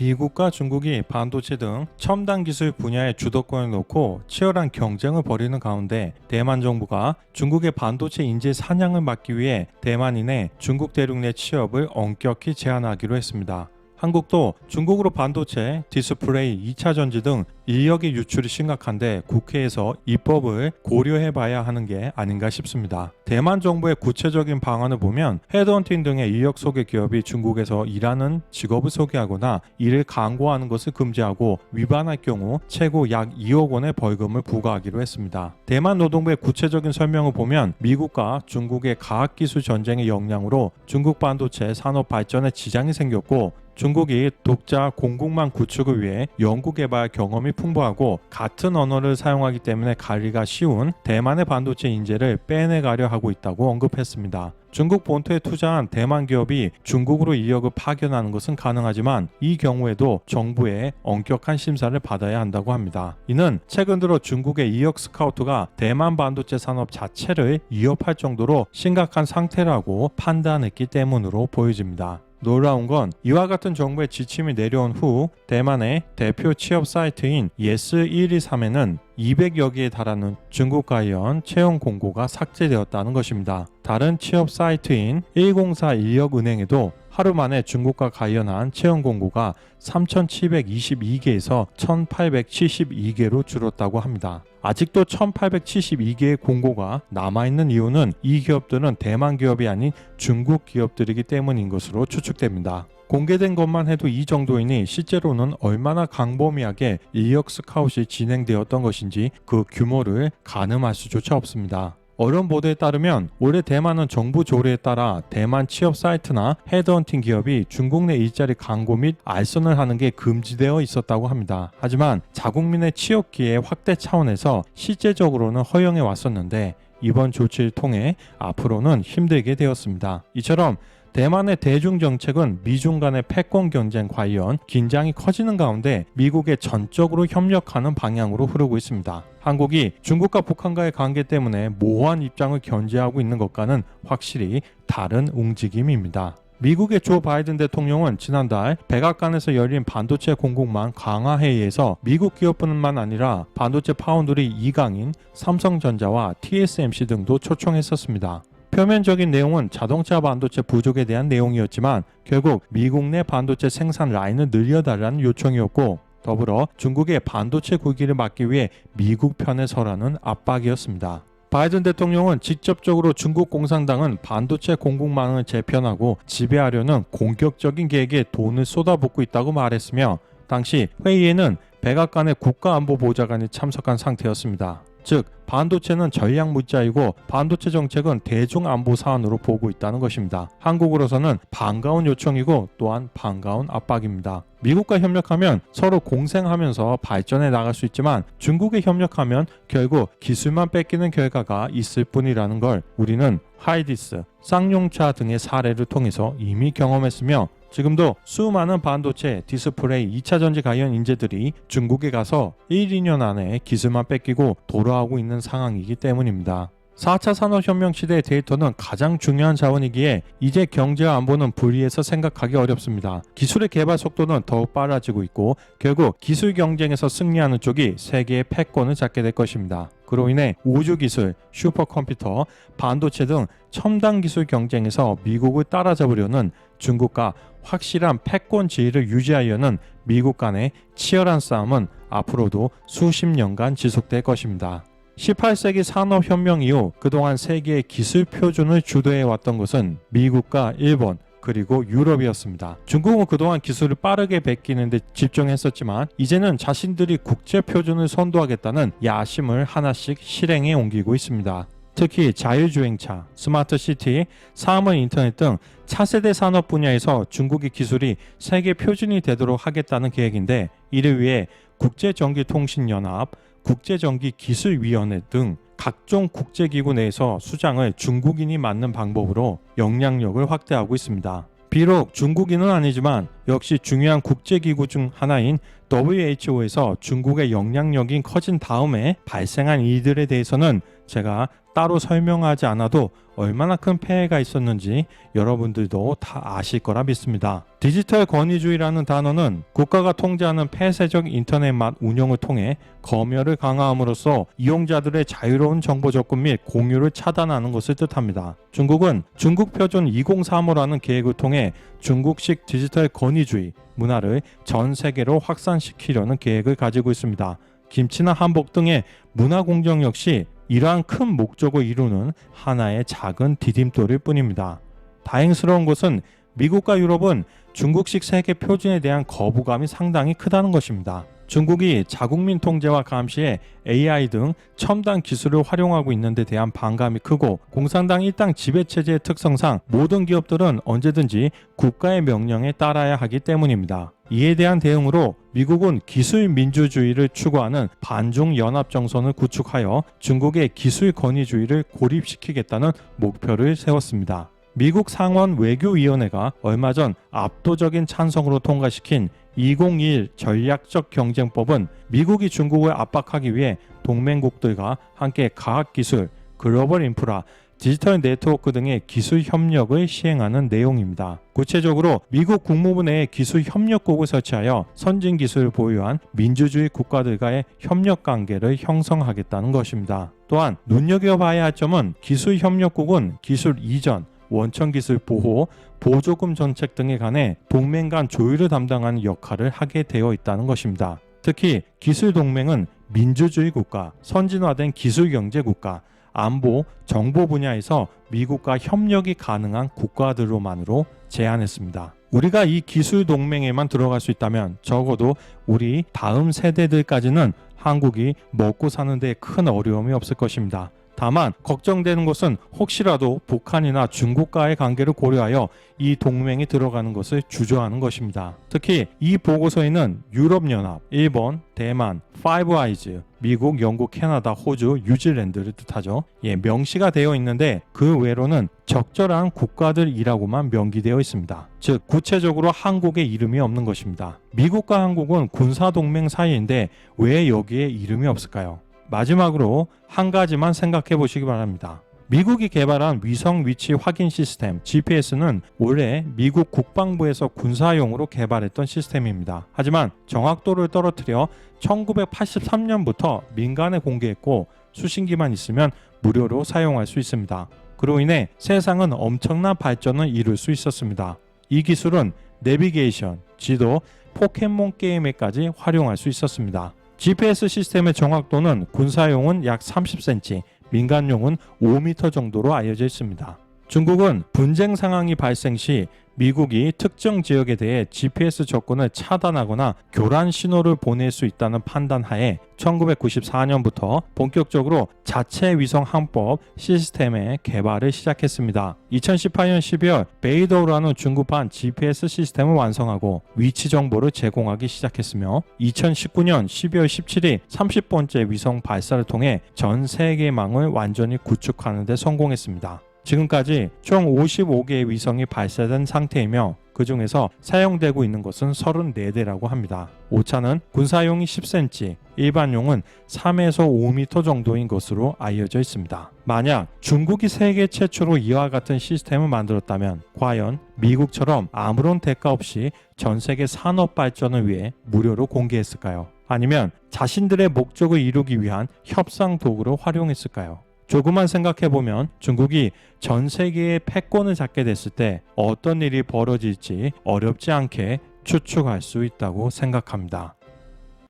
미국과 중국이 반도체 등 첨단 기술 분야의 주도권을 놓고 치열한 경쟁을 벌이는 가운데 대만 정부가 중국의 반도체 인재 사냥을 막기 위해 대만인의 중국 대륙 내 취업을 엄격히 제한하기로 했습니다. 한국도 중국으로 반도체, 디스플레이, 2차 전지 등 인력의 유출이 심각한데 국회에서 입법을 고려해 봐야 하는 게 아닌가 싶습니다. 대만 정부의 구체적인 방안을 보면 헤드헌팅 등의 인력 소개 기업이 중국에서 일하는 직업을 소개하거나 이를 광고하는 것을 금지하고 위반할 경우 최고 약 2억 원의 벌금을 부과하기로 했습니다. 대만 노동부의 구체적인 설명을 보면 미국과 중국의 과학기술 전쟁의 영향으로 중국 반도체 산업 발전에 지장이 생겼고 중국이 독자 공국망 구축을 위해 연구 개발 경험이 풍부하고 같은 언어를 사용하기 때문에 관리가 쉬운 대만의 반도체 인재를 빼내가려 하고 있다고 언급했습니다. 중국 본토에 투자한 대만 기업이 중국으로 인력을 파견하는 것은 가능하지만 이 경우에도 정부의 엄격한 심사를 받아야 한다고 합니다. 이는 최근 들어 중국의 인력 스카우트가 대만 반도체 산업 자체를 위협할 정도로 심각한 상태라고 판단했기 때문으로 보여집니다. 놀라운 건 이와 같은 정부의 지침이 내려온 후 대만의 대표 취업 사이트인 예스123에는 200여 개에 달하는 중국 관련 채용 공고가 삭제되었다는 것입니다. 다른 취업 사이트인 104 인력은행에도 하루 만에 중국과 관련한 채용 공고가 3,722개에서 1,872개로 줄었다고 합니다. 아직도 1,872개의 공고가 남아있는 이유는 이 기업들은 대만 기업이 아닌 중국 기업들이기 때문인 것으로 추측됩니다. 공개된 것만 해도 이 정도이니 실제로는 얼마나 강범위하게 인력 스카웃이 진행되었던 것인지 그 규모를 가늠할 수조차 없습니다. 언론 보도에 따르면 올해 대만은 정부 조례에 따라 대만 취업 사이트나 헤드헌팅 기업이 중국 내 일자리 광고 및 알선을 하는 게 금지되어 있었다고 합니다. 하지만 자국민의 취업 기회 확대 차원에서 실제적으로는 허용해 왔었는데 이번 조치를 통해 앞으로는 힘들게 되었습니다. 이처럼 대만의 대중 정책은 미중 간의 패권 경쟁 관련 긴장이 커지는 가운데 미국에 전적으로 협력하는 방향으로 흐르고 있습니다. 한국이 중국과 북한과의 관계 때문에 모호한 입장을 견제하고 있는 것과는 확실히 다른 움직임입니다. 미국의 조 바이든 대통령은 지난달 백악관에서 열린 반도체 공급망 강화 회의에서 미국 기업뿐만 아니라 반도체 파운드리 이강인, 삼성전자와 TSMC 등도 초청했었습니다. 표면적인 내용은 자동차 반도체 부족에 대한 내용이었지만 결국 미국 내 반도체 생산 라인을 늘려달라는 요청이었고 더불어 중국의 반도체 굴기를 막기 위해 미국 편에 서라는 압박이었습니다. 바이든 대통령은 직접적으로 중국 공산당은 반도체 공급망을 재편하고 지배하려는 공격적인 계획에 돈을 쏟아붓고 있다고 말했으며 당시 회의에는 백악관의 국가안보보좌관이 참석한 상태였습니다. 즉 반도체는 전략 물자이고 반도체 정책은 대중 안보 사안으로 보고 있다는 것입니다. 한국으로서는 반가운 요청이고 또한 반가운 압박입니다. 미국과 협력하면 서로 공생하면서 발전해 나갈 수 있지만 중국에 협력하면 결국 기술만 뺏기는 결과가 있을 뿐이라는 걸 우리는 하이디스, 쌍용차 등의 사례를 통해서 이미 경험했으며 지금도 수많은 반도체, 디스플레이, 2차 전지 관련 인재들이 중국에 가서 1, 2년 안에 기술만 뺏기고 돌아오고 있는 상황이기 때문입니다. 4차 산업혁명 시대의 데이터는 가장 중요한 자원이기에 이제 경제와 안보는 분리해서 생각하기 어렵습니다. 기술의 개발 속도는 더욱 빨라지고 있고 결국 기술 경쟁에서 승리하는 쪽이 세계의 패권을 잡게 될 것입니다. 그로 인해 우주 기술, 슈퍼컴퓨터, 반도체 등 첨단 기술 경쟁에서 미국을 따라잡으려는 중국과 확실한 패권 지위를 유지하려는 미국 간의 치열한 싸움은 앞으로도 수십 년간 지속될 것입니다. 18세기 산업혁명 이후 그동안 세계의 기술 표준을 주도해 왔던 것은 미국과 일본, 그리고 유럽이었습니다. 중국은 그동안 기술을 빠르게 베끼는데 집중했었지만 이제는 자신들이 국제 표준을 선도하겠다는 야심을 하나씩 실행에 옮기고 있습니다. 특히 자율주행차, 스마트 시티, 사물 인터넷 등 차세대 산업 분야에서 중국의 기술이 세계 표준이 되도록 하겠다는 계획인데 이를 위해 국제전기통신연합, 국제전기기술위원회 등 각종 국제기구 내에서 수장을 중국인이 맡는 방법으로 영향력을 확대하고 있습니다. 비록 중국인은 아니지만 역시 중요한 국제기구 중 하나인 WHO에서 중국의 영향력이 커진 다음에 발생한 일들에 대해서는 제가 따로 설명하지 않아도 얼마나 큰 폐해가 있었는지 여러분들도 다 아실 거라 믿습니다. 디지털 권위주의라는 단어는 국가가 통제하는 폐쇄적 인터넷망 운영을 통해 검열을 강화함으로써 이용자들의 자유로운 정보 접근 및 공유를 차단하는 것을 뜻합니다. 중국은 중국 표준 2035라는 계획을 통해 중국식 디지털 권위주의 문화를 전 세계로 확산시키려는 계획을 가지고 있습니다. 김치나 한복 등의 문화 공정 역시 이러한 큰 목적을 이루는 하나의 작은 디딤돌일 뿐입니다. 다행스러운 것은 미국과 유럽은 중국식 세계 표준에 대한 거부감이 상당히 크다는 것입니다. 중국이 자국민 통제와 감시에 AI 등 첨단 기술을 활용하고 있는 데 대한 반감이 크고 공산당 일당 지배체제의 특성상 모든 기업들은 언제든지 국가의 명령에 따라야 하기 때문입니다. 이에 대한 대응으로 미국은 기술 민주주의를 추구하는 반중 연합 정선을 구축하여 중국의 기술 권위주의를 고립시키겠다는 목표를 세웠습니다. 미국 상원 외교위원회가 얼마 전 압도적인 찬성으로 통과시킨 2021 전략적 경쟁법은 미국이 중국을 압박하기 위해 동맹국들과 함께 과학기술, 글로벌 인프라, 디지털 네트워크 등의 기술 협력을 시행하는 내용입니다. 구체적으로 미국 국무부 내에 기술 협력국을 설치하여 선진 기술을 보유한 민주주의 국가들과의 협력 관계를 형성하겠다는 것입니다. 또한 눈여겨봐야 할 점은 기술 협력국은 기술 이전, 원천 기술 보호, 보조금 정책 등에 관해 동맹 간 조율을 담당하는 역할을 하게 되어 있다는 것입니다. 특히 기술 동맹은 민주주의 국가, 선진화된 기술 경제 국가, 안보, 정보 분야에서 미국과 협력이 가능한 국가들로만으로 제한했습니다. 우리가 이 기술 동맹에만 들어갈 수 있다면 적어도 우리 다음 세대들까지는 한국이 먹고 사는 데 큰 어려움이 없을 것입니다. 다만 걱정되는 것은 혹시라도 북한이나 중국과의 관계를 고려하여 이 동맹에 들어가는 것을 주저하는 것입니다. 특히 이 보고서에는 유럽연합, 일본, 대만, 파이브 아이즈, 미국, 영국, 캐나다, 호주, 뉴질랜드를 뜻하죠. 예, 명시가 되어 있는데 그 외로는 적절한 국가들이라고만 명기되어 있습니다. 즉 구체적으로 한국의 이름이 없는 것입니다. 미국과 한국은 군사 동맹 사이인데 왜 여기에 이름이 없을까요? 마지막으로 한 가지만 생각해 보시기 바랍니다. 미국이 개발한 위성 위치 확인 시스템 GPS는 원래 미국 국방부에서 군사용으로 개발했던 시스템입니다. 하지만 정확도를 떨어뜨려 1983년부터 민간에 공개했고 수신기만 있으면 무료로 사용할 수 있습니다. 그로 인해 세상은 엄청난 발전을 이룰 수 있었습니다. 이 기술은 내비게이션, 지도, 포켓몬 게임에까지 활용할 수 있었습니다. GPS 시스템의 정확도는 군사용은 약 30cm, 민간용은 5m 정도로 알려져 있습니다. 중국은 분쟁 상황이 발생 시 미국이 특정 지역에 대해 GPS 접근을 차단하거나 교란 신호를 보낼 수 있다는 판단 하에 1994년부터 본격적으로 자체 위성 항법 시스템의 개발을 시작했습니다. 2018년 12월 베이더라는 중국판 GPS 시스템을 완성하고 위치 정보를 제공하기 시작했으며 2019년 12월 17일 30번째 위성 발사를 통해 전 세계망을 완전히 구축하는 데 성공했습니다. 지금까지 총 55개의 위성이 발사된 상태이며 그 중에서 사용되고 있는 것은 34대라고 합니다. 오차는 군사용이 10cm, 일반용은 3에서 5m 정도인 것으로 알려져 있습니다. 만약 중국이 세계 최초로 이와 같은 시스템을 만들었다면 과연 미국처럼 아무런 대가 없이 전 세계 산업 발전을 위해 무료로 공개했을까요? 아니면 자신들의 목적을 이루기 위한 협상 도구로 활용했을까요? 조금만 생각해 보면 중국이 전 세계의 패권을 잡게 됐을 때 어떤 일이 벌어질지 어렵지 않게 추측할 수 있다고 생각합니다.